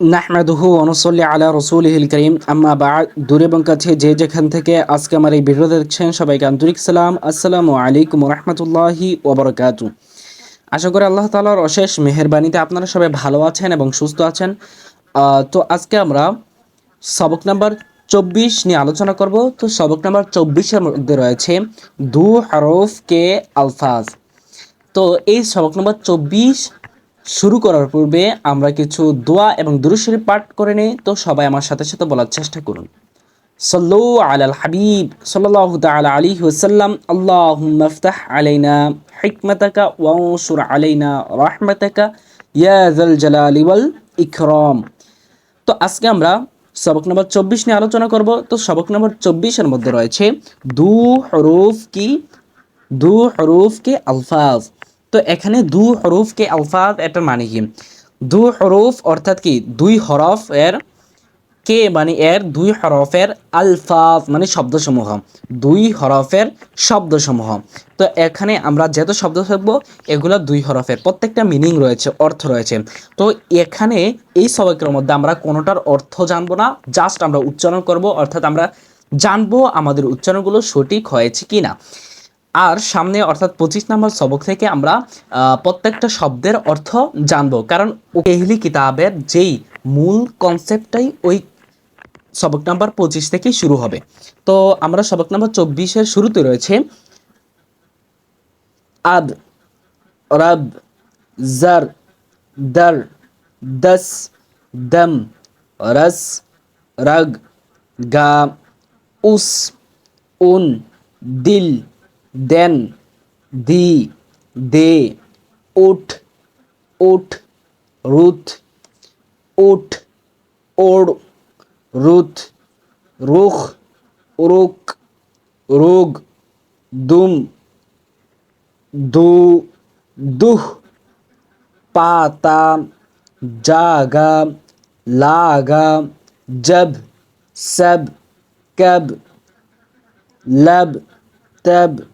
নাহমাদুহু অনুসল্লি আলা রসুলহিল করিম। আম্মা বা দূরে এবং কাছে যে যেখান থেকে আজকে আমার এই ভিডিও দেখছেন সবাইকে আন্তরিক সালাম। আসসালামু আলাইকুম রহমতুল্লাহি ওবরকাতু আশা করি আল্লাহ তালার অশেষ মেহরবানিতে আপনারা সবাই ভালো আছেন এবং সুস্থ আছেন। তো আজকে আমরা সবক নাম্বার চব্বিশ নিয়ে আলোচনা করব। তো সবক নাম্বার চব্বিশের মধ্যে রয়েছে দু হরফ কে আলফাজ। তো এই সবক নাম্বার চব্বিশ শুরু করার পূর্বে আমরা কিছু দোয়া এবং দুরুশরীফ পাঠ করে নিই, তো সবাই আমার সাথে সাথে বলার চেষ্টা করুন। সল্লু আলাল হাবিব, সাল্লাল্লাহু তাআলা আলাইহি ওয়াসাল্লাম, আল্লাহুম্মা ইফতাহ আলাইনা হিকমাতাকা ওয়ানসুর আলাইনা রাহমাতাকা, ইয়া যাল জালালি ওয়াল ইকরাম। তো আজকে আমরা সবক নম্বর চব্বিশ নিয়ে আলোচনা করব। তো সবক নম্বর চব্বিশের মধ্যে রয়েছে দু হরুফ কি? দু হরুফ কে? আলফাজ। তো এখানে দু হরুফ কে আলফাজ এটার মানে কি? দু হরুফ অর্থাৎ কি? দুই হরফ এর কে মানে এর দুই হরফের আলফাজ মানে শব্দসমূহ। দুই হরফের শব্দসমূহ। তো এখানে আমরা যেহেতু শব্দ থাকব, এগুলো দুই হরফের প্রত্যেকটা মিনিং রয়েছে, অর্থ রয়েছে। তো এখানে এই সবাইকের মধ্যে আমরা কোনোটার অর্থ জানব না জাস্ট আমরা উচ্চারণ করব, অর্থাৎ আমরা জানব আমাদের উচ্চারণগুলো সঠিক হয়েছে কি না আর সামনে অর্থাৎ পঁচিশ নম্বর সবক থেকে আমরা প্রত্যেকটা শব্দের অর্থ জানব। কারণ এহলি কিতাবের যেই মূল কনসেপ্টটাই ওই সবক নাম্বার পঁচিশ থেকেই শুরু হবে। তো আমরা সবক নাম্বার চব্বিশের শুরুতে রয়েছে। আদ, রব, জার, দর, দস, দম, রস, রগ, গা, উস, উন, দিল। देन दी, दे, उठ उठ, रुथ, उठ ओढ़ रुथ, रुख, रुक, रोग, दुम, दू, दुह, पाता, जागा, लागा, जब, सब, कब, लब, तब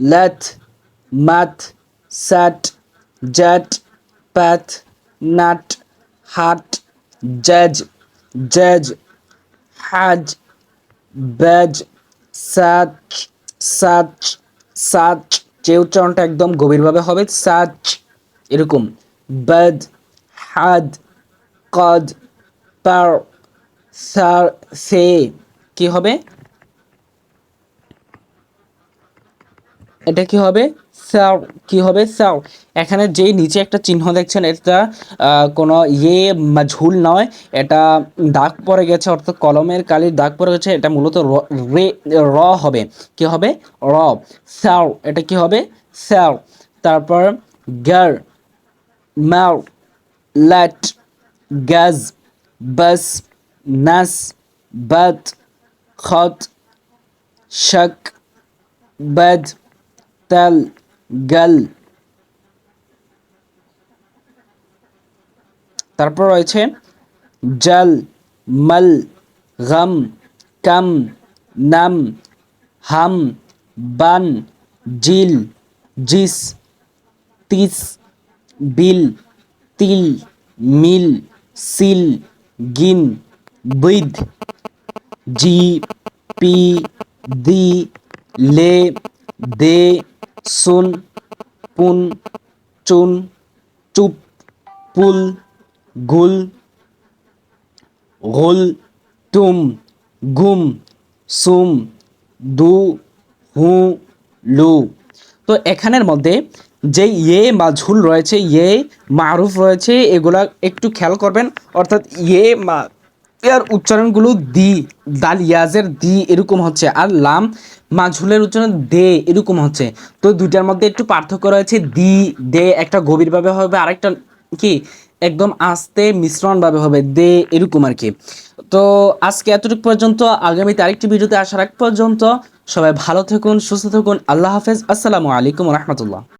লত মাত সাট জট প্যাথ নাট হাট জজ জজ হাজ বেজ সাচ সাচ সাচ যে উচ্চারণটা একদম গভীরভাবে হবে সাচ এরকম বেদ হাদ কদ পার সার সে কী হবে? এটা কি হবে? সাউ কি হবে? সাউ এখানে যেই নিচে একটা চিহ্ন দেখছেন, এটা কোনো ইয়ে ঝুল নয়। এটা দাগ পড়ে গেছে, অর্থাৎ কলমের কালির দাগ পড়ে গেছে, এটা মূলত র- রে হবে। কি হবে? র। সাউ এটা কি হবে? সাউ তারপর গার মাউ লাট গাজ বাস, নাস, বাত, খত, শক, বদ তল গল তারপর রয়েছে জল মল গম কম নম হাম বান জিল জিস তিস বিল তিল মিল সিল গিন বিদ জি পি দি লে দে সুন, পুন, চুন, চুপ, পুল গুল গুল তুম গুম সুম, দু, হু, লু। তো এখানের মধ্যে যে ইয়ে মাঝুল রয়েছে ইয়ে মারুফ রয়েছে, এগুলা একটু খেয়াল করবেন। অর্থাৎ ইয়ে মা এর উচ্চারণগুলো দি, দাল, ইয়াজের দি এরকম হচ্ছে আর লাম মাঝুলের উচ্চারণ দে এরকম হচ্ছে। তো দুইটার মধ্যে একটু পার্থক্য রয়েছে, দি, দে একটা গভীরভাবে হবে, আরেকটা কি একদম আস্তে মিশ্রণভাবে হবে, দে এরকম আর কি। তো আজকে এতটুকু পর্যন্ত, আগামীতে আরেকটি ভিডিওতে আসার আগ পর্যন্ত সবাই ভালো থাকুন, সুস্থ থাকুন, আল্লাহ হাফেজ, আসসালামু আলাইকুম রহমতুল্লাহ।